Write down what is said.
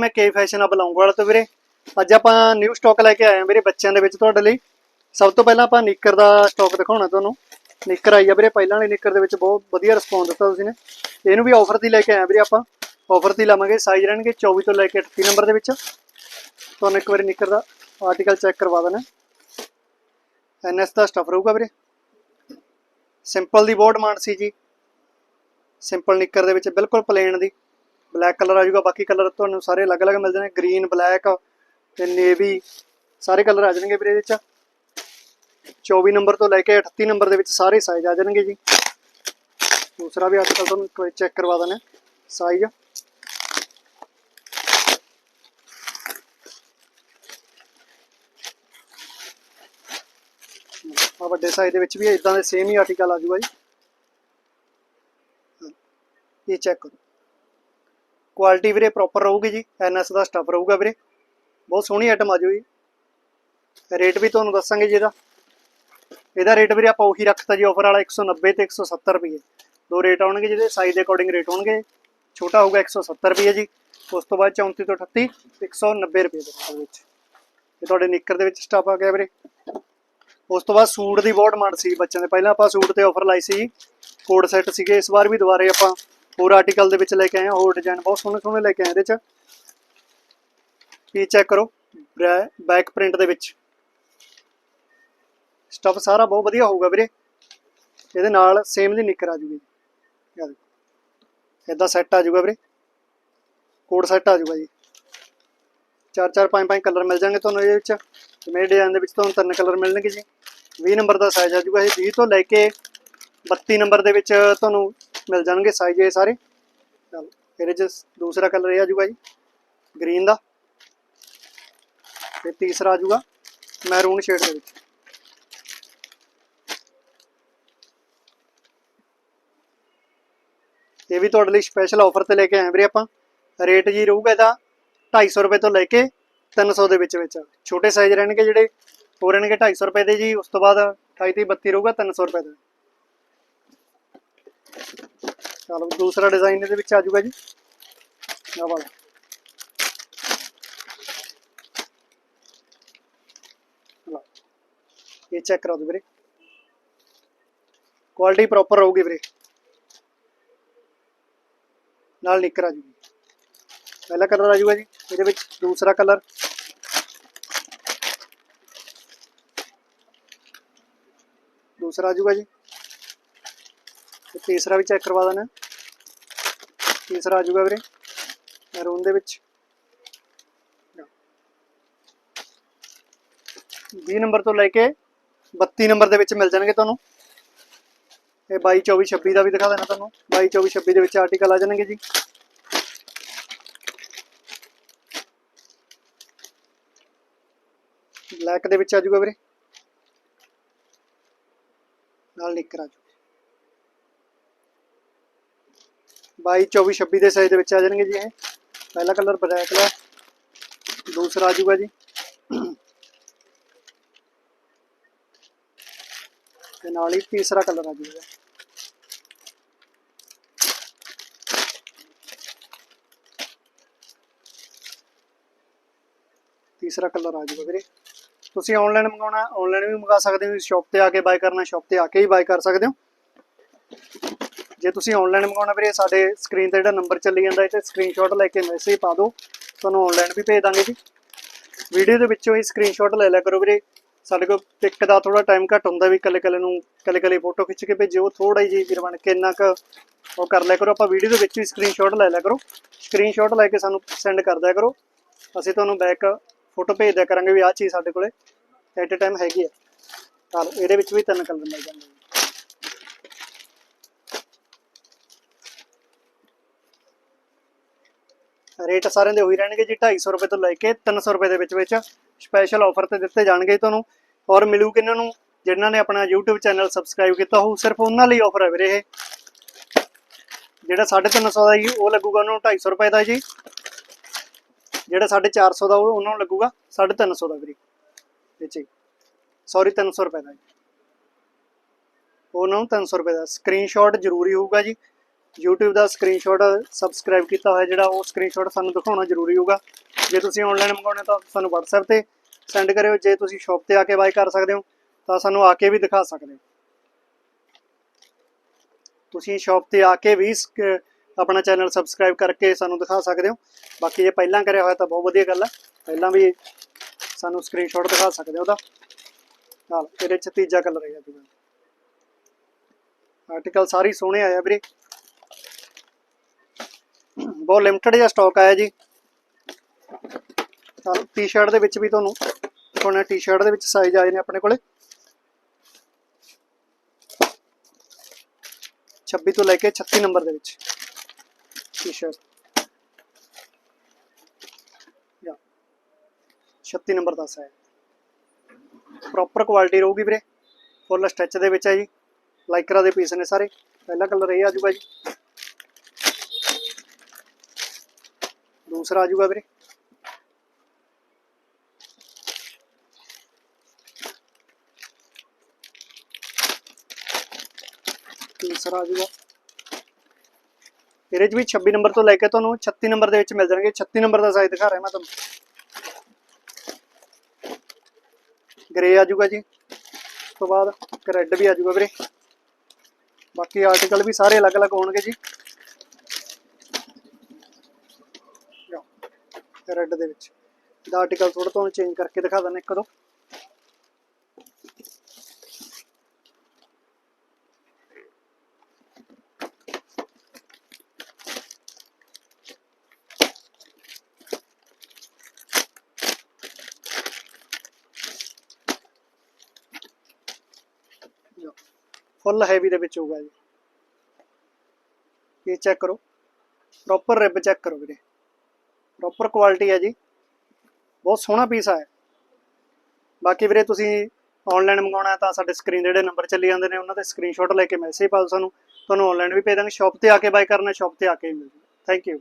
ਮੈਂ ਕੇ ਫੈਸ਼ਨ ਆ ਬਲੌਂਗਵਾਲ ਤੋਂ ਵੀਰੇ। ਅੱਜ ਆਪਾਂ ਨਿਊ ਸਟਾਕ ਲੈ ਕੇ ਆਏ ਆ ਵੀਰੇ ਬੱਚਿਆਂ ਦੇ ਵਿੱਚ ਤੁਹਾਡੇ ਲਈ। ਸਭ ਤੋਂ ਪਹਿਲਾਂ ਆਪਾਂ ਨਿੱਕਰ ਦਾ ਸਟਾਕ ਦਿਖਾਉਣਾ ਤੁਹਾਨੂੰ। ਨਿੱਕਰ ਆਈ ਆ ਵੀਰੇ, ਪਹਿਲਾਂ ਵਾਲੀ ਨਿੱਕਰ ਦੇ ਵਿੱਚ ਬਹੁਤ ਵਧੀਆ ਰਿਸਪੌਂਸ ਦਿੱਤਾ ਤੁਸੀਂ ਨੇ। ਇਹਨੂੰ ਵੀ ਆਫਰ ਦੀ ਲੈ ਕੇ ਆਏ ਵੀਰੇ ਆਪਾਂ। ਆਫਰ ਦੀ ਹੀ ਲਾਵਾਂਗੇ ਸਾਈਜ਼ ਰਹਿਣਗੇ 24 ਤੋਂ ਲੈ ਕੇ 38 ਨੰਬਰ ਦੇ ਵਿੱਚ। ਤੁਹਾਨੂੰ ਇੱਕ ਵਾਰੀ ਨਿੱਕਰ ਦਾ ਆਰਟੀਕਲ ਚੈੱਕ ਕਰਵਾ ਦੇਣਾ। ਐਨਐਸ ਦਾ ਸਟਫ ਰਹੂਗਾ ਵੀਰੇ। ਸਿੰਪਲ ਦੀ ਬਹੁਤ ਡਿਮਾਂਡ ਸੀ ਜੀ। ਸਿੰਪਲ ਨਿੱਕਰ ਦੇ ਵਿੱਚ ਬਿਲਕੁਲ ਪਲੇਨ ਦੀ। ਬਲੈਕ ਕਲਰ ਆ ਜਾਊਗਾ, ਬਾਕੀ ਕਲਰ ਤੁਹਾਨੂੰ ਸਾਰੇ ਅਲੱਗ-ਅਲੱਗ ਮਿਲ ਜਾਣੇ ਗ੍ਰੀਨ ਬਲੈਕ ਤੇ ਨੇਵੀ ਸਾਰੇ ਕਲਰ ਆ ਜਾਣਗੇ ਵੀਰੇ ਇਹਦੇ ਚ। 24 ਨੰਬਰ ਤੋਂ ਲੈ ਕੇ 38 ਨੰਬਰ ਦੇ ਵਿੱਚ ਸਾਰੇ ਸਾਈਜ਼ ਆ ਜਾਣਗੇ ਜੀ। ਦੂਸਰਾ ਵੀ ਅੱਜ ਕੱਲ ਤੁਹਾਨੂੰ ਇੱਕ ਵਾਰੀ ਚੈੱਕ ਕਰਵਾ ਦਿੰਦੇ ਸਾਈਜ਼ ਆ ਵੱਡੇ ਸਾਈਜ਼ ਦੇ ਵਿੱਚ ਵੀ ਇਦਾਂ ਦੇ ਸੇਮ ਹੀ ਆਰਟੀਕਲ ਆ ਜੂਗਾ ਜੀ। ਇਹ ਚੈੱਕ ਕਰੋ। ਕੁਆਲਿਟੀ ਵੀਰੇ ਪ੍ਰੋਪਰ ਰਹੂਗੀ ਜੀ ਐਨਐਸ ਦਾ ਸਟਫ ਰਹੂਗਾ ਵੀਰੇ। ਬਹੁਤ ਸੋਹਣੀ ਆਈਟਮ ਆ ਜਾਊਗੀ। ਰੇਟ ਵੀ ਤੁਹਾਨੂੰ ਦੱਸਾਂਗੇ ਜੀ ਇਹਦਾ। ਇਹਦਾ ਰੇਟ ਵੀਰੇ ਆਪਾਂ ਉਹੀ ਰੱਖਤਾ ਜੀ ਆਫਰ ਵਾਲਾ 190 ਤੇ 170 ਰੁਪਏ। ਦੋ ਰੇਟ ਆਉਣਗੇ ਜਿਹਦੇ ਸਾਈਜ਼ ਦੇ ਅਕੋਰਡਿੰਗ ਰੇਟ ਹੋਣਗੇ। ਛੋਟਾ ਹੋਊਗਾ 170 ਰੁਪਏ ਜੀ। ਉਸ ਤੋਂ ਬਾਅਦ 34 ਤੋਂ 38 190 ਰੁਪਏ ਦੇ ਵਿੱਚ। ਇਹ ਤੁਹਾਡੇ ਨਿੱਕਰ ਦੇ ਵਿੱਚ ਸਟਾਪ ਆ ਗਿਆ ਵੀਰੇ। ਉਸ ਤੋਂ ਬਾਅਦ ਸੂਟ ਦੀ ਬਹੁਤ ਡਿਮਾਂਡ ਸੀ ਬੱਚਿਆਂ ਦੇ। ਪਹਿਲਾਂ ਆਪਾਂ ਸੂਟ ਤੇ ਆਫਰ ਲਾਈ ਸੀ ਕੋਡ ਸੈੱਟ ਸੀਗੇ। ਇਸ ਵਾਰ ਵੀ ਦੁਬਾਰੇ ਆਪਾਂ ਹੋਰ ਆਰਟੀਕਲ ਦੇ ਵਿੱਚ ਲੈ ਕੇ ਆਏ ਹਾਂ, ਹੋਰ ਡਿਜ਼ਾਈਨ ਬਹੁਤ ਸੋਹਣੇ ਸੋਹਣੇ ਲੈ ਕੇ ਆਏ ਇਹਦੇ ਚ। ਇਹ ਚੈੱਕ ਕਰੋ? ਬੈਕ ਪ੍ਰਿੰਟ ਦੇ ਵਿੱਚ। ਸਟਫ ਸਾਰਾ ਬਹੁਤ ਵਧੀਆ ਹੋਊਗਾ ਵੀਰੇ। ਇਹਦੇ ਨਾਲ ਸੇਮ ਦੀ ਨਿੱਕਰ ਆ ਜੂਗੀ। ਇਹ ਦੇਖੋ। ਇਦਾਂ ਸੈੱਟ ਆ ਜੂਗਾ ਵੀਰੇ। ਕੋਡ ਸੈੱਟ ਆ ਜੂਗਾ ਜੀ। ਚਾਰ ਚਾਰ, ਪੰਜ ਪੰਜ ਕਲਰ ਮਿਲ ਜਾਣਗੇ ਤੁਹਾਨੂੰ ਇਹਦੇ ਵਿੱਚ। ਮੇਰੇ ਡਿਜ਼ਾਈਨ ਦੇ ਵਿੱਚ ਤੁਹਾਨੂੰ ਤਿੰਨ ਕਲਰ ਮਿਲਣਗੇ ਜੀ। 20 ਨੰਬਰ ਦਾ ਸਾਈਜ਼ ਆ ਜੂਗਾ ਇਹ। 20 ਤੋਂ ਲੈ ਕੇ 32 ਨੰਬਰ ਦੇ ਵਿੱਚ ਤੁਹਾਨੂੰ ਮਿਲ ਜਾਣਗੇ ਸਾਈਜ਼ ਇਹ ਸਾਰੇ। ਚਲੋ, ਇਹਦੇ ਚ ਦੂਸਰਾ ਕਲਰ ਇਹ ਆ ਜਾਊਗਾ ਜੀ ਗ੍ਰੀਨ ਦਾ। ਤੇ ਤੀਸਰਾ ਆ ਜਾਊਗਾ ਮੈਰੂਨ ਸ਼ੇਡ ਦੇ ਵਿੱਚ। ਇਹ ਵੀ ਤੁਹਾਡੇ ਲਈ ਸਪੈਸ਼ਲ ਆਫਰ ਤੇ ਲੈ ਕੇ ਆਏ ਵੀਰੇ ਆਪਾਂ। ਰੇਟ ਜੀ ਰਹੂਗਾ ਇਹਦਾ 250 ਰੁਪਏ ਤੋਂ ਲੈ ਕੇ 300 ਦੇ ਵਿੱਚ ਵਿੱਚ। ਛੋਟੇ ਸਾਈਜ਼ ਰਹਿਣਗੇ ਜਿਹੜੇ, ਉਹ ਰਹਿਣਗੇ 250 ਰੁਪਏ ਦੇ ਜੀ, ਉਸ ਤੋਂ ਬਾਅਦ 28 ਤੇ 32 ਰਹੂਗਾ 300 ਰੁਪਏ ਦਾ। ਚਲੋ ਦੂਸਰਾ ਡਿਜ਼ਾਈਨ ਇਹਦੇ ਵਿੱਚ ਆ ਜਾਊਗਾ ਜੀ। ਆਹ ਵਾਲਾ। ਇਹ ਚੈੱਕ ਕਰਾ ਦਿਓ ਵੀਰੇ। ਕੁਆਲਿਟੀ ਪ੍ਰੋਪਰ ਰਹੂਗੀ ਵੀਰੇ। ਨਾਲ ਨਿਕਰ ਆ ਜੂਗੀ। ਪਹਿਲਾ ਕਲਰ ਆ ਜੂਗਾ ਜੀ, ਇਹਦੇ ਵਿੱਚ ਦੂਸਰਾ ਕਲਰ ਦੂਸਰਾ ਆ ਜੂਗਾ ਜੀ। ਤੇ ਤੀਸਰਾ ਵੀ ਚੈੱਕ ਕਰਵਾ ਦੇਣਾ। ਤੀਸਰਾ ਆ ਜੂਗਾ ਵੀਰੇ। ਮੈਰੂਨ ਦੇ ਵਿੱਚ। 20 ਨੰਬਰ ਤੋਂ ਲੈ ਕੇ 32 ਨੰਬਰ ਦੇ ਵਿੱਚ ਮਿਲ ਜਾਣਗੇ ਤੁਹਾਨੂੰ। ਇਹ 22 24 26 ਦਾ ਵੀ ਦਿਖਾ ਦੇਣਾ ਤੁਹਾਨੂੰ। 22 24 26 ਦੇ ਵਿੱਚ ਆਰਟੀਕਲ ਆ ਜਾਣਗੇ ਜੀ। ਬਲੈਕ ਦੇ ਵਿੱਚ ਆ ਜਾਊਗਾ ਵੀਰੇ। ਨਾਲ ਨਿੱਕਰ ਆ ਜਾਊਗਾ 22 24 26 ਦੇ ਸਾਈਜ਼ ਦੇ ਵਿੱਚ ਆ ਜਾਣਗੇ ਜੀ ਇਹ। ਪਹਿਲਾ ਕਲਰ ਬਲੈਕ ਦਾ ਦੂਸਰਾ ਆ ਜਾਊਗਾ ਜੀ। ਤੇ ਨਾਲ ਹੀ ਤੀਸਰਾ ਕਲਰ ਆ ਜਾਊਗਾ। ਤੀਸਰਾ ਕਲਰ ਆ ਜਾਊਗਾ ਵੀਰੇ। ਤੁਸੀਂ ਆਨਲਾਈਨ ਮੰਗਾਉਣਾ ਆਨਲਾਈਨ ਵੀ ਮੰਗਾ ਸਕਦੇ ਹੋ। ਸ਼ਾਪ ਤੇ ਆ ਕੇ ਬਾਈ ਕਰਨਾ ਸ਼ਾਪ ਤੇ ਆ ਕੇ ਹੀ ਬਾਈ ਕਰ ਸਕਦੇ ਹੋ। ਜੇ ਤੁਸੀਂ ਆਨਲਾਈਨ ਮੰਗਾਉਣਾ ਵੀਰੇ, ਸਾਡੇ ਸਕਰੀਨ ਤੇ ਜਿਹੜਾ ਨੰਬਰ ਚੱਲੀ ਜਾਂਦਾ, ਇਹ ਸਕਰੀਨਸ਼ਾਟ ਲੈ ਕੇ ਮੈਸੇਜ ਪਾ ਦਿਓ। ਤੁਹਾਨੂੰ ਆਨਲਾਈਨ ਵੀ ਭੇਜ ਦਾਂਗੇ ਜੀ। ਵੀਡੀਓ ਦੇ ਵਿੱਚੋਂ ਹੀ ਸਕਰੀਨਸ਼ਾਟ ਲੈ ਲਿਆ ਕਰੋ ਵੀਰੇ। ਸਾਡੇ ਕੋਲ ਪਿਕ ਦਾ ਥੋੜਾ ਟਾਈਮ ਘੱਟ ਹੁੰਦਾ ਵੀ ਕੱਲੇ ਕੱਲੇ ਨੂੰ ਕੱਲੇ ਕੱਲੇ ਫੋਟੋ ਖਿੱਚ ਕੇ ਭੇਜਿਓ। ਥੋੜਾ ਹੀ ਜੀ ਵੀਰ ਬਣ ਕੇ ਇੰਨਾ ਕੁ ਉਹ ਕਰ ਲਿਆ ਕਰੋ। ਆਪਾਂ ਵੀਡੀਓ ਦੇ ਵਿੱਚ ਹੀ ਸਕਰੀਨਸ਼ਾਟ ਲੈ ਲਿਆ ਕਰੋ। ਸਕਰੀਨਸ਼ਾਟ ਲੈ ਕੇ ਸਾਨੂੰ ਸੈਂਡ ਕਰ ਦਿਆ ਕਰੋ। ਅਸੀਂ ਤੁਹਾਨੂੰ ਬੈਕ ਫੋਟੋ ਭੇਜ ਦਿਆ ਕਰਾਂਗੇ ਵੀ ਆਹ ਚੀਜ਼ ਸਾਡੇ ਕੋਲੇ ਐਟ ਅ ਟਾਈਮ ਹੈਗੀ ਆ। ਚਲ ਇਹਦੇ ਵਿੱਚ ਵੀ ਤਿੰਨ ਕਲਰ ਮਿਲ ਜਾਂਦੇ ਰੇਟ ਸਾਰਿਆਂ ਦੇ ਉਹੀ ਰਹਿਣਗੇ ਜੀ 250 ਰੁਪਏ ਤੋਂ ਲੈ ਕੇ 300 ਰੁਪਏ ਦੇ ਵਿੱਚ ਵਿੱਚ ਸਪੈਸ਼ਲ ਆਫਰ ਤੇ ਦਿੱਤੇ ਜਾਣਗੇ ਤੁਹਾਨੂੰ। ਔਰ ਮਿਲੂ ਕਿਨਾਂ ਨੂੰ, ਜਿਨ੍ਹਾਂ ਨੇ ਆਪਣਾ YouTube ਚੈਨਲ ਸਬਸਕ੍ਰਾਈਬ ਕੀਤਾ ਹੋ ਸਿਰਫ ਉਹਨਾਂ ਲਈ ਆਫਰ ਹੈ ਵੀਰੇ ਇਹ। ਜਿਹੜਾ 350 ਦਾ ਜੀ, ਉਹ ਲੱਗੂਗਾ ਉਹਨੂੰ 250 ਰੁਪਏ ਦਾ ਜੀ। ਜਿਹੜਾ 450 ਦਾ, ਉਹ ਉਹਨਾਂ ਨੂੰ ਲੱਗੂਗਾ 350 ਦਾ ਵੀਰੇ। ਵਿੱਚ ਹੀ। ਸੌਰੀ 300 ਰੁਪਏ ਦਾ ਜੀ। ਉਹਨਾਂ ਨੂੰ 300 ਰੁਪਏ ਦਾ। ਸਕਰੀਨਸ਼ਾਟ ਜ਼ਰੂਰੀ ਹੋਊਗਾ ਜੀ। YouTube ਦਾ ਸਕਰੀਨਸ਼ਾਟ ਸਬਸਕ੍ਰਾਈਬ ਕੀਤਾ ਹੋਇਆ, ਜਿਹੜਾ ਉਹ ਸਕਰੀਨਸ਼ਾਟ ਸਾਨੂੰ ਦਿਖਾਉਣਾ ਜ਼ਰੂਰੀ ਹੋਊਗਾ। ਜੇ ਤੁਸੀਂ ਆਨਲਾਈਨ ਮੰਗਾਉਣੇ ਤਾਂ ਸਾਨੂੰ WhatsApp ਤੇ ਸੈਂਡ ਕਰਿਓ। ਜੇ ਤੁਸੀਂ ਸ਼ਾਪ ਤੇ ਆ ਕੇ ਬਾਈ ਕਰ ਸਕਦੇ ਹੋ, ਤਾਂ ਸਾਨੂੰ ਆ ਕੇ ਵੀ ਦਿਖਾ ਸਕਦੇ ਹੋ। ਤੁਸੀਂ ਸ਼ਾਪ ਤੇ ਆ ਕੇ ਵੀ ਆਪਣਾ ਚੈਨਲ ਸਬਸਕ੍ਰਾਈਬ ਕਰਕੇ ਸਾਨੂੰ ਦਿਖਾ ਸਕਦੇ ਹੋ। ਬਾਕੀ ਜੇ ਪਹਿਲਾਂ ਕਰਿਆ ਹੋਇਆ ਤਾਂ ਬਹੁਤ ਵਧੀਆ ਗੱਲ ਹੈ ਪਹਿਲਾਂ ਵੀ ਸਾਨੂੰ ਸਕਰੀਨਸ਼ਾਟ ਦਿਖਾ ਸਕਦੇ ਹੋ ਉਹਦਾ। ਨਾਲ ਇਹਦੇ ਚ ਤੀਜਾ ਕਲਰ ਹੈ ਜੀ। ਆਰਟੀਕਲ ਸਾਰੇ ਸੋਹਣੇ ਆਇਆ ਵੀਰੇ। ਬਹੁਤ ਲਿਮਟਿਡ ਜਿਹਾ ਸਟਾਕ ਆਇਆ ਜੀ। ਟੀ-ਸ਼ਰਟ ਦੇ ਵਿੱਚ ਵੀ ਤੁਹਾਨੂੰ ਤੁਹਾਨੂੰ ਟੀ-ਸ਼ਰਟ ਦੇ ਵਿੱਚ ਸਾਈਜ਼ ਆਏ ਨੇ ਆਪਣੇ ਕੋਲੇ। 26 ਤੋਂ ਲੈ ਕੇ 36 ਨੰਬਰ ਦੇ ਵਿੱਚ ਟੀ-ਸ਼ਰਟ ਯਾ 36 ਨੰਬਰ ਦਾ ਸਾਈਜ਼ ਪ੍ਰੋਪਰ ਕੁਆਲਿਟੀ ਰਹੂਗੀ ਵੀਰੇ। ਫੁੱਲ ਸਟ੍ਰੈਚ ਦੇ ਵਿੱਚ ਹੈ ਜੀ। ਲਾਈਕਰਾ ਦੇ ਪੀਸ ਨੇ ਸਾਰੇ। ਪਹਿਲਾ ਕਲਰ ਇਹ ਆ ਜਾਊਗਾ ਜੀ। ਦੂਸਰਾ ਆ ਜਾਊਗਾ ਵੀਰੇ ਤੀਸਰਾ ਆ ਜਾਊਗਾ ਇਹਦੇ 'ਚ ਵੀ 26 ਨੰਬਰ ਤੋਂ ਲੈ ਕੇ ਤੁਹਾਨੂੰ 36 ਨੰਬਰ ਦੇ ਵਿੱਚ ਮਿਲ ਜਾਣਗੇ 36 ਨੰਬਰ ਦਾ ਸਾਈਜ਼ ਦਿਖਾ ਰਿਹਾ ਮੈਂ ਤੁਹਾਨੂੰ ਗ੍ਰੇ ਆ ਜਾਊਗਾ ਜੀ ਉਸ ਤੋਂ ਬਾਅਦ ਇੱਕ ਰੈੱਡ ਵੀ ਆ ਜਾਊਗਾ ਵੀਰੇ ਬਾਕੀ ਆਰਟੀਕਲ ਵੀ ਸਾਰੇ ਅਲੱਗ-ਅਲੱਗ ਹੋਣਗੇ ਜੀ ਰੈੱਡ ਦੇ ਵਿੱਚ। ਇਹਦਾ ਆਰਟੀਕਲ ਥੋੜਾ ਤੁਹਾਨੂੰ ਚੇਂਜ ਕਰਕੇ ਦਿਖਾ ਦਿੰਦੇ ਇੱਕ ਦੋ ਫੁੱਲ ਹੈਵੀ ਦੇ ਵਿੱਚ ਹੋਊਗਾ ਜੀ। ਇਹ ਚੈੱਕ ਕਰੋ। ਪ੍ਰੋਪਰ ਰਿਬ ਚੈੱਕ ਕਰੋ ਵੀਰੇ। ਪ੍ਰੋਪਰ ਕੁਆਲਿਟੀ ਹੈ ਜੀ। ਬਹੁਤ ਸੋਹਣਾ ਪੀਸ ਆ ਬਾਕੀ ਵੀਰੇ ਤੁਸੀਂ ਆਨਲਾਈਨ ਮੰਗਾਉਣਾ ਤਾਂ ਸਾਡੇ ਸਕਰੀਨ ਜਿਹੜੇ ਨੰਬਰ ਚੱਲੀ ਜਾਂਦੇ ਨੇ, ਉਹਨਾਂ ਤੇ ਸਕਰੀਨਸ਼ਾਟ ਲੈ ਕੇ ਮੈਸੇਜ ਪਾਓ ਸਾਨੂੰ। ਤੁਹਾਨੂੰ ਆਨਲਾਈਨ ਵੀ ਭੇਜ ਦਾਂਗੇ। ਸ਼ਾਪ ਤੇ ਆ ਕੇ ਬਾਈ ਕਰਨਾ ਸ਼ਾਪ ਤੇ ਆ ਕੇ ਹੀ ਮਿਲ ਜੂ। Thank you